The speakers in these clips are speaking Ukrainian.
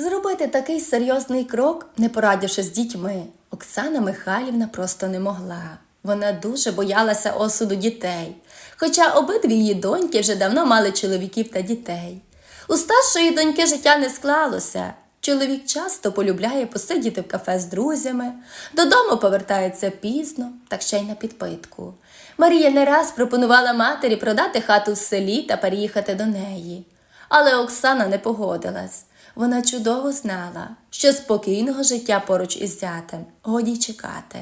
Зробити такий серйозний крок, не порадивши з дітьми, Оксана Михайлівна просто не могла. Вона дуже боялася осуду дітей, хоча обидві її доньки вже давно мали чоловіків та дітей. У старшої доньки життя не склалося. Чоловік часто полюбляє посидіти в кафе з друзями, додому повертається пізно, так ще й на підпитку. Марія не раз пропонувала матері продати хату в селі та переїхати до неї. Але Оксана не погодилась. Вона чудово знала, що спокійного життя поруч із зятем годі чекати.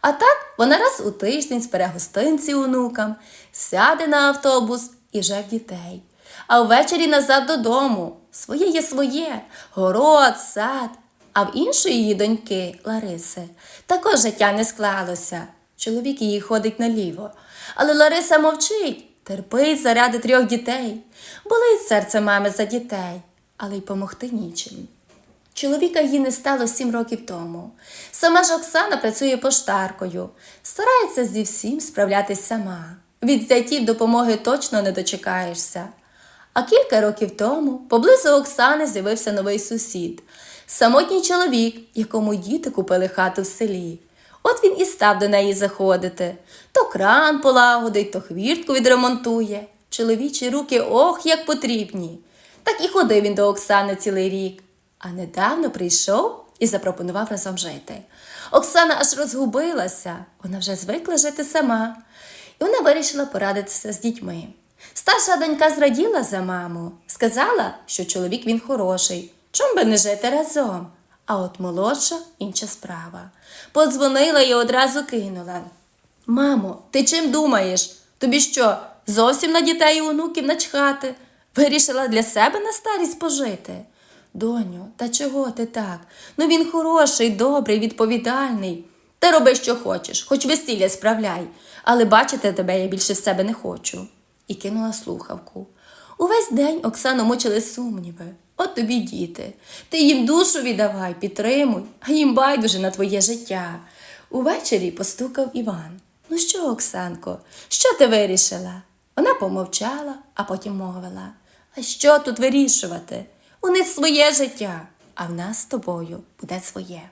А так вона раз у тиждень збере гостинці онукам, сяде на автобус і вже в дітей. А ввечері назад додому. Своє є своє, город, сад. А в іншої її доньки Лариси також життя не склалося. Чоловік її ходить наліво. Але Лариса мовчить, терпить заради трьох дітей. Болить серце мами за дітей, але й помогти нічим. Чоловіка її не стало сім років тому. Сама ж Оксана працює поштаркою, старається зі всім справлятись сама. Від зятів допомоги точно не дочекаєшся. А кілька років тому поблизу Оксани з'явився новий сусід, самотній чоловік, якому діти купили хату в селі. От він і став до неї заходити. То кран полагодить, то хвіртку відремонтує. Чоловічі руки ох, як потрібні. Так і ходив він до Оксани цілий рік. А недавно прийшов і запропонував разом жити. Оксана аж розгубилася, вона вже звикла жити сама, і вона вирішила порадитися з дітьми. Старша донька зраділа за маму, сказала, що чоловік він хороший, чом би не жити разом. А от молодша інша справа. Подзвонила і одразу кинула. Мамо, ти чим думаєш? Тобі що, зовсім на дітей і онуків начхати? Вирішила для себе на старість пожити. Доню, та чого ти так? Ну він хороший, добрий, відповідальний. Ти роби, що хочеш, хоч весілля справляй, але бачити тебе я більше в себе не хочу. І кинула слухавку. Увесь день Оксану мучили сумніви. От тобі діти. Ти їм душу віддавай, підтримуй, а їм байдуже на твоє життя. Увечері постукав Іван. Ну що, Оксанко, що ти вирішила? Вона помовчала, а потім мовила. А що тут вирішувати? У них своє життя, а в нас з тобою буде своє.